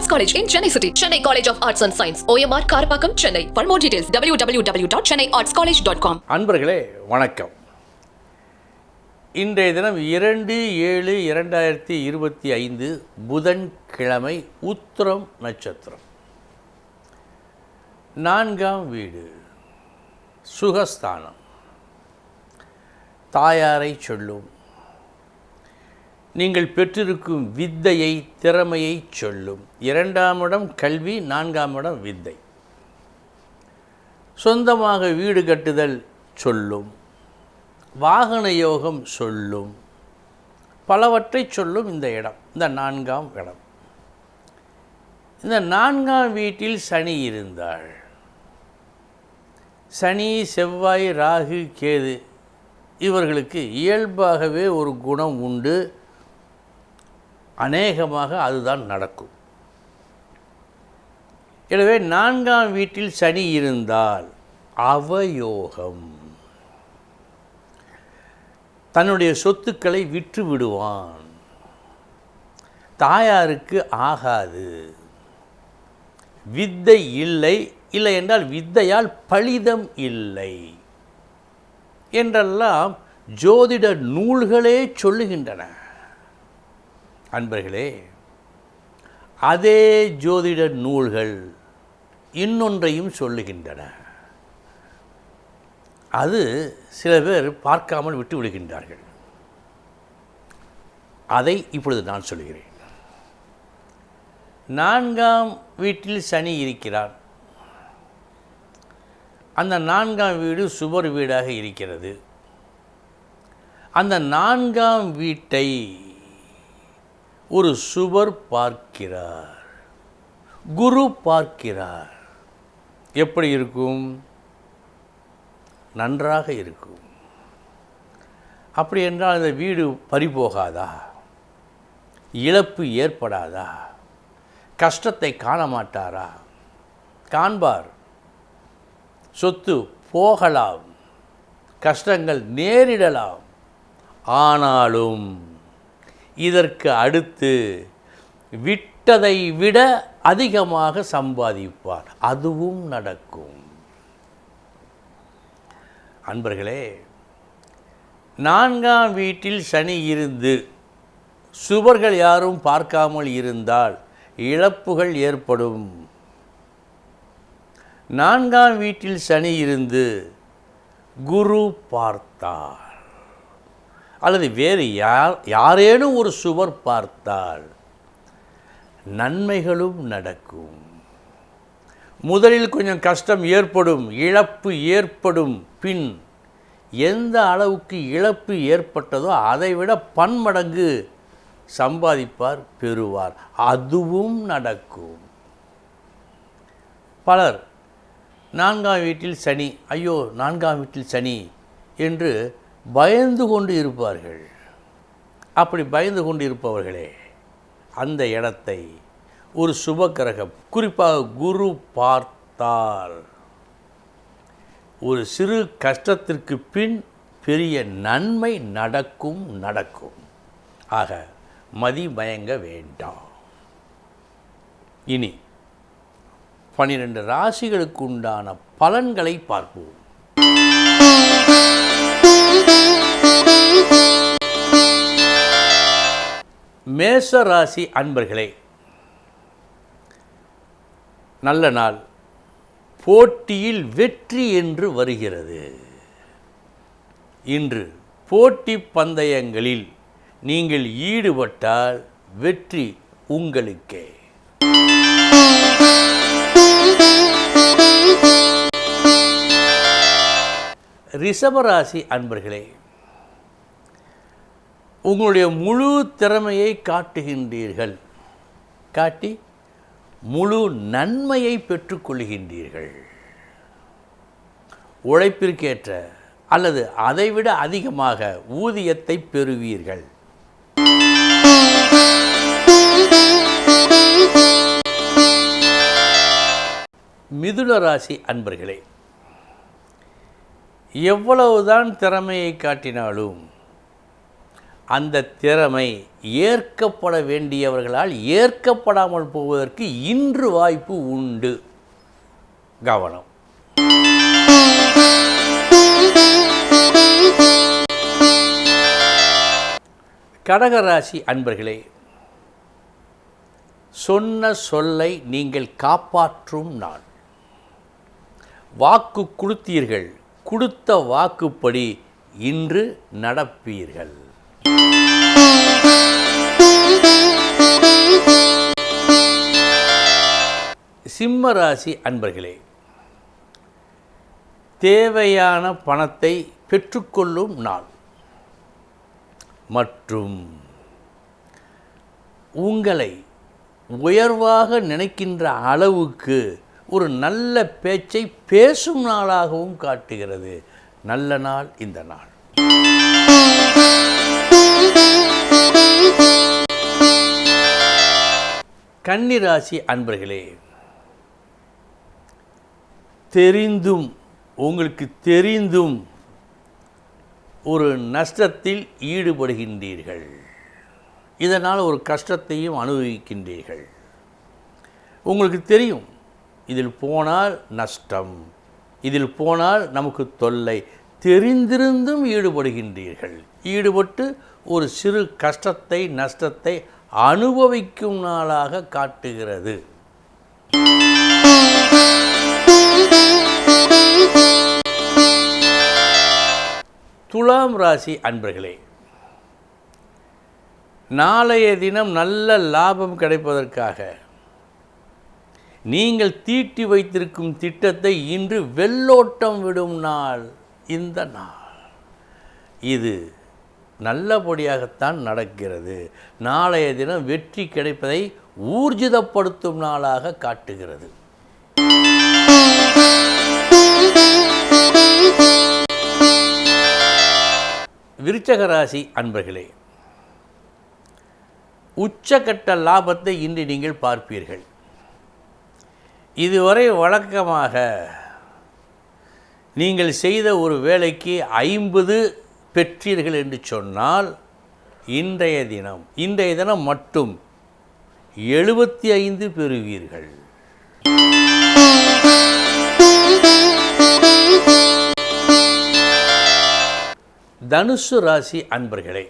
Arts college in Chennai city Chennai college of arts and science OMR Karapakkam Chennai for more details W W W dot Chennai arts college dot com அன்பர்களே வணக்கம் இன்றைய தினம் இரண்டு ஏழு இரண்டாயிரத்தி இருபத்தி ஐந்து புதன் கிழமை உத்திரம் நட்சத்திரம் நான்காம் வீடு சுகஸ்தானம் தாயாரை சொல்லும் நீங்கள் பெற்றிருக்கும் வித்தையை திறமையை சொல்லும். இரண்டாம் இடம் கல்வி நான்காம் இடம் வித்தை. சொந்தமாக வீடு கட்டுதல் சொல்லும். வாகன யோகம் சொல்லும். பலவற்றை சொல்லும் இந்த இடம் இந்த நான்காம் இடம். இந்த நான்காம் வீட்டில் சனி இருந்தாள். சனி செவ்வாய் ராகு கேது இவர்களுக்கு இயல்பாகவே ஒரு குணம் உண்டு. அநேகமாக அதுதான் நடக்கும். எனவே நான்காம் வீட்டில் சனி இருந்தால் அவயோகம். தன்னுடைய சொத்துக்களை விற்று விடுவான். தாயாருக்கு ஆகாது. வித்தை இல்லை இல்லை என்றால் வித்தையால் பலிதம் இல்லை என்றெல்லாம் ஜோதிட நூல்களே சொல்லுகின்றன. அன்பர்களே அதே ஜோதிட நூல்கள் இன்னொன்றையும் சொல்லுகின்றன. அது சில பேர் பார்க்காமல் விட்டு விடுகின்றார்கள். அதை இப்பொழுது நான் சொல்கிறேன். நான்காம் வீட்டில் சனி இருக்கிறார். அந்த நான்காம் வீடு சுவர் வீடாக இருக்கிறது. அந்த நான்காம் வீட்டை ஒரு சுவர் பார்க்கிறார். குரு பார்க்கிறார். எப்படி இருக்கும்? நன்றாக இருக்கும். அப்படி என்றால் அந்த வீடு பறிபோகாதா? இழப்பு ஏற்படாதா? கஷ்டத்தை காண மாட்டாரா காண்பார். சொத்து போகலாம். கஷ்டங்கள் நேரிடலாம். ஆனாலும் இதற்கு அடுத்து விட்டதை விட அதிகமாக சம்பாதிப்பார். அதுவும் நடக்கும். அன்பர்களே நான்காம் வீட்டில் சனி இருந்து சுவர்கள் யாரும் பார்க்காமல் இருந்தால் இழப்புகள் ஏற்படும். நான்காம் வீட்டில் சனி இருந்து குரு பார்த்தார். அல்லது வேறு யார் யாரேனும் ஒரு சுவர் பார்த்தால் நன்மைகளும் நடக்கும். முதலில் கொஞ்சம் கஷ்டம் ஏற்படும் இழப்பு ஏற்படும் பின் எந்த அளவுக்கு இழப்பு ஏற்பட்டதோ அதைவிட பன்மடங்கு சம்பாதிப்பார் பெறுவார். அதுவும் நடக்கும். பலர் நான்காம் வீட்டில் சனி ஐயோ நான்காம் வீட்டில் சனி என்று பயந்து கொண்டு இருப்பார்கள். அப்படி பயந்து கொண்டு இருப்பவர்களே அந்த இடத்தை ஒரு சுபக்கிரகம் குறிப்பாக குரு பார்த்தால் ஒரு சிறு கஷ்டத்திற்கு பின் பெரிய நன்மை நடக்கும் நடக்கும். ஆக மதி மயங்க வேண்டாம். இனி பனிரெண்டு ராசிகளுக்கு உண்டான பலன்களை பார்ப்போம். மேச ராசி அன்பர்களே நல்ல நாள். போட்டியில் வெற்றி என்று வருகிறது. இன்று போட்டி பந்தயங்களில் நீங்கள் ஈடுபட்டால் வெற்றி உங்களுக்கே. ரிஷபராசி அன்பர்களே உங்களுடைய முழு திறமையை காட்டுகின்றீர்கள். காட்டி முழு நன்மையை பெற்றுக்கொள்கின்றீர்கள். உழைப்பிற்கேற்ற அல்லது அதைவிட அதிகமாக ஊதியத்தை பெறுவீர்கள். மிதுன ராசி அன்பர்களே எவ்வளவுதான் திறமையை காட்டினாலும் அந்த திறமை ஏற்கப்பட வேண்டியவர்களால் ஏற்கப்படாமல் போவதற்கு இன்று வாய்ப்பு உண்டு. கவனம். கடகராசி அன்பர்களே சொன்ன சொல்லை நீங்கள் காப்பாற்றும் நாள் வாக்கு கொடுத்தீர்கள் கொடுத்த வாக்குப்படி இன்று நடப்பீர்கள். சிம்ம ராசி அன்பர்களே தேவையான பணத்தை பெற்றுக்கொள்ளும் நாள். மற்றும் உங்களை உயர்வாக நினைக்கின்ற அளவுக்கு ஒரு நல்ல பேச்சை பேசும் நாளாகவும் காட்டுகிறது. நல்ல நாள் இந்த நாள். கன்னிராசி அன்பர்களே தெரிந்தும் உங்களுக்கு தெரிந்தும் ஒரு நஷ்டத்தில் ஈடுபடுகின்றீர்கள். இதனால் ஒரு கஷ்டத்தையும் அனுபவிக்கின்றீர்கள். உங்களுக்கு தெரியும் இதில் போனால் நஷ்டம் இதில் போனால் நமக்கு தொல்லை. தெரிந்திருந்தும் ஈடுபடுகின்றீர்கள். ஈடுபட்டு ஒரு சிறு கஷ்டத்தை நஷ்டத்தை அனுபவிக்கும் நாளாக காட்டுகிறது. துலாம் ராசி அன்பர்களே நாளைய தினம் நல்ல லாபம் கிடைப்பதற்காக நீங்கள் தீட்டி வைத்திருக்கும் திட்டத்தை இன்று வெள்ளோட்டம் விடும் நாள் இந்த நாள். இது நல்லபடியாகத்தான் நடக்கிறது. நாளைய தினம் வெற்றி கிடைப்பதை ஊர்ஜிதப்படுத்தும் நாளாக காட்டுகிறது. விருச்சக ராசி அன்பர்களே உச்சக்கட்ட லாபத்தை இன்று நீங்கள் பார்ப்பீர்கள். இதுவரை வழக்கமாக நீங்கள் செய்த ஒரு வேலைக்கு ஐம்பது பெற்றீர்கள் என்று சொன்னால் இன்றைய தினம் இன்றைய தினம் மட்டும் எழுபத்தி ஐந்து பெறுவீர்கள். தனுசு ராசி அன்பர்களே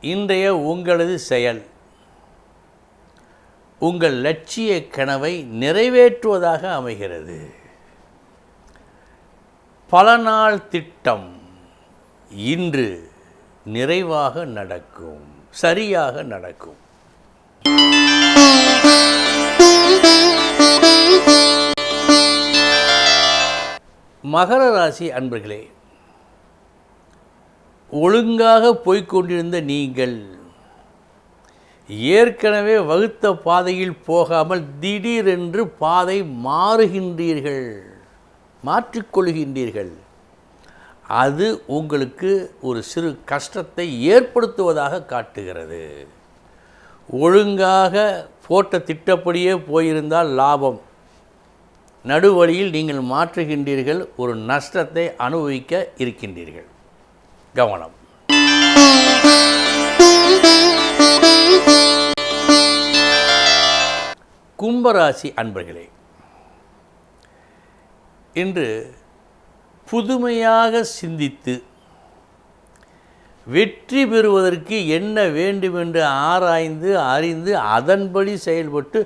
இன்றைய உங்களது செயல் உங்கள் லட்சிய கனவை நிறைவேற்றுவதாக அமைகிறது. பல நாள் திட்டம் இன்று நிறைவாக நடக்கும் சரியாக நடக்கும். மகர ராசி அன்பர்களே ஒழுங்காக போய்க்கொண்டிருந்த நீங்கள் ஏற்கனவே வகுத்த பாதையில் போகாமல் திடீரென்று பாதை மாறுகின்றீர்கள். மாற்றிக்கொள்கின்றீர்கள். அது உங்களுக்கு ஒரு சிறு கஷ்டத்தை ஏற்படுத்துவதாக காட்டுகிறது. ஒழுங்காக போட்ட திட்டப்படியே போயிருந்தால் லாபம். நடுவழியில் நீங்கள் மாற்றுகின்றீர்கள் ஒரு நஷ்டத்தை அனுபவிக்க இருக்கின்றீர்கள். கவனம். கும்பராசி அன்பர்களே இன்று புதுமையாக சிந்தித்து வெற்றி பெறுவதற்கு என்ன வேண்டுமென்று ஆராய்ந்து அறிந்து அதன்படி செயல்பட்டு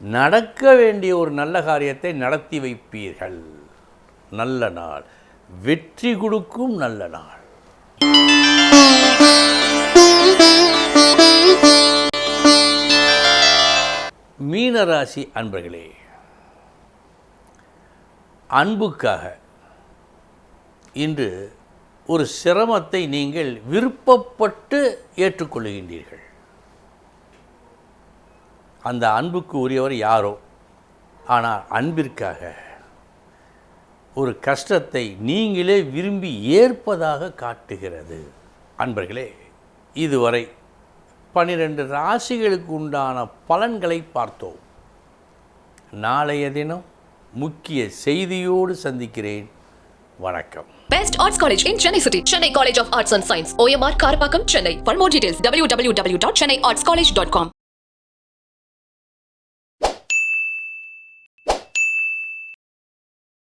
நடக்க வேண்டிய ஒரு நல்ல காரியத்தை நடத்தி வைப்பீர்கள். நல்ல நாள். வெற்றி கொடுக்கும் நல்ல நாள். மீனராசி அன்பர்களே அன்புக்காக இன்று ஒரு சிரமத்தை நீங்கள் விருப்பப்பட்டு ஏற்றுக்கொள்கின்றீர்கள் அந்த அன்புக்கு உரியவர் யாரோ? ஆனால் அன்பிற்காக ஒரு கஷ்டத்தை நீங்களே விரும்பி ஏற்பதாக காட்டுகிறது. அன்பர்களே இதுவரை பனிரெண்டு ராசிகளுக்கு உண்டான பலன்களை பார்த்தோம். நாளைய தினம் முக்கிய செய்தியோடு சந்திக்கிறேன் வணக்கம் best arts college in Chennai city Chennai college of arts and science OMR Karapakkam Chennai for more details W W W dot Chennai arts college dot com